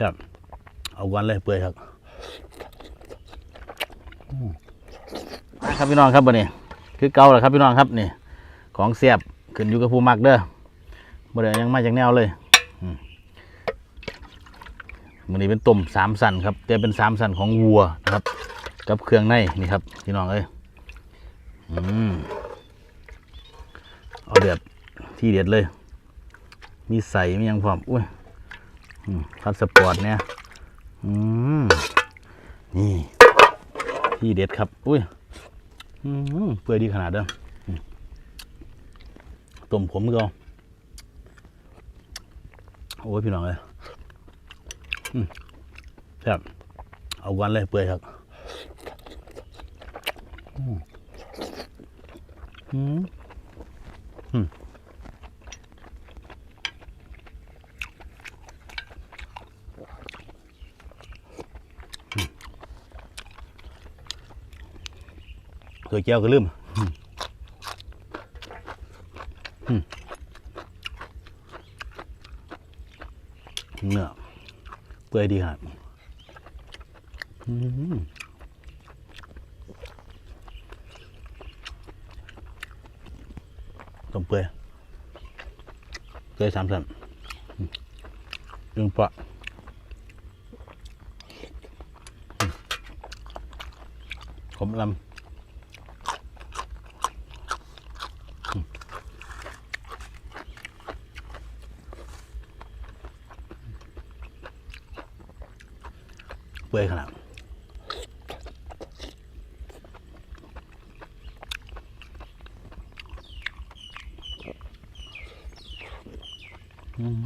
ครับเอาวันเลยเปื่อยครับครับพี่น้องครับวันนี้คือเกาแหละครับพี่น้องครับนี่ ของเสียบขึ้นอยู่กับผู้มักเด้อบ่ได้ยังมาจากแนวเลยอืมันนี้เป็นต้มสามสันครับแต่เป็นสามสันของวัวนะครับ กับเครื่องในนี่ครับพี่น้องเอ้ยอเอาเดือดที่เด็ดเลย มีใส่มียังพร้อมอุ้ย พาสปอร์ตเนี่ยอืมนี่ที่เด็ดครับ อุ้ยอืมเปื่อยดีขนาดเด้อต้มผมก็โอ้ยพี่น้องเลยอืมครับเอาวันเลยเปื่อยครับอืมอืม ตัวเจียวก็ลืมเนื้อเปื่อยดีครับอืมต้มเปื่อยเปื่อยสามสันยึงปะอืมขมลำ เปื่อยขนาดอืม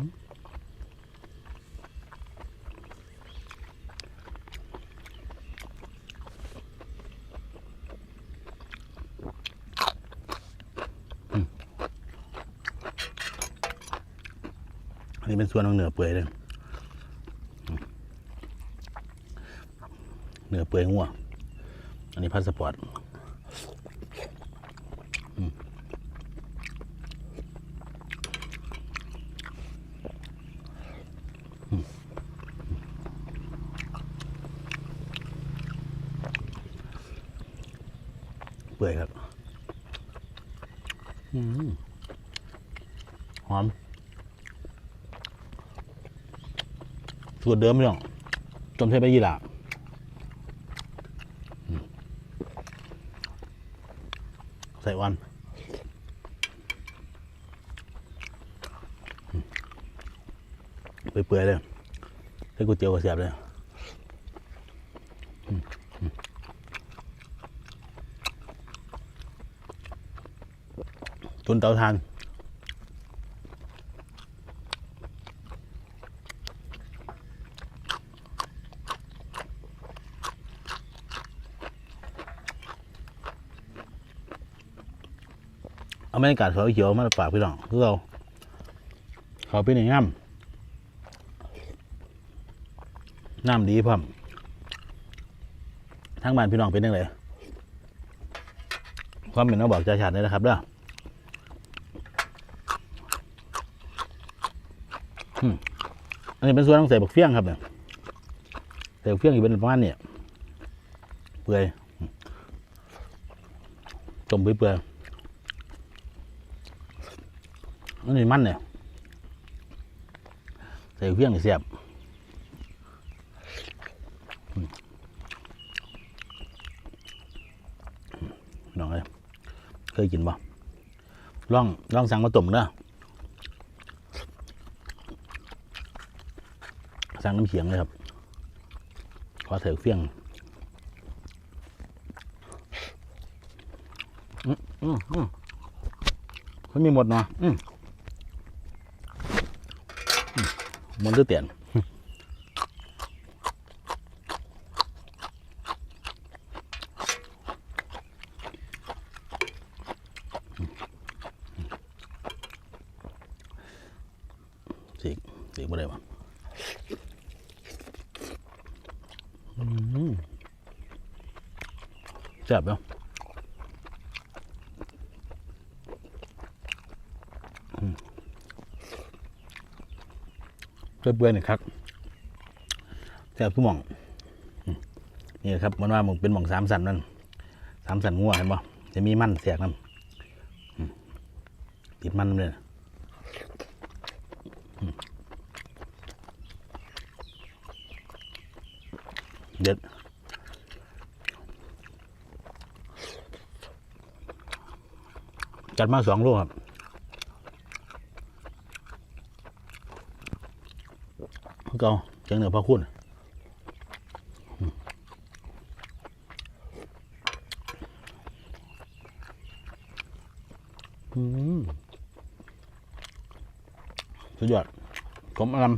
อืมอันนี้เป็นส่วนของเนื้อเปื่อยเลย เนื้อเปื่อยงัวอันนี้พาสปอร์ตเปื่อยครับหอมสูตรเดิมไม่ต้องต้มเทใบยี่หร่า ใส่วันเปื่อยๆเลยใส่ก๋วยเตี๋ยวก็เสียบเลยอืมอืมตุนเตาทาน เอาบรรยากาศเขาเขียวมาฝากพี่น้องคือเราเขาเป็นอย่างง่ำน้ำดีพร้อมทั้งบ้านพี่น้องเป็นยังไงความเป็นน้องบอกใจฉัดเลยนะครับเด้อออันนี้เป็นส่วนของใส่บักเฟี้ยงครับเนี่ยใส่บักเฟี้ยงอยู่เป็นประมาณเนี่ยเปื่อยอืมต้มเปื่อยๆ อั นนี้มันเนี่ยใส่เพียงเสียบอืมน้องเอ้ยเคยกินบ่ลองลองสั่งมาต้มเด้อสั่งน้ำเขียงเลยครับ ขอใส่เฟี้ยงอืมอืมอืมมันมีหมดเนาะอืม มันจะเตียนสีสีบ่ได้ปะอืมแซ่บเนาะอืม เปื่อยๆนี่ครับแซ่บทุกหม่องนี่ครับมันว่ามึงเป็นหม่องสามสันนั่นสามสันงัวเห็นบ่จะมีมันแสกนั่นติดมันเลยเด็ดจัดมาสองลูกครับ เก่าจังเหนือพระคุณสุดยอดผมอลัม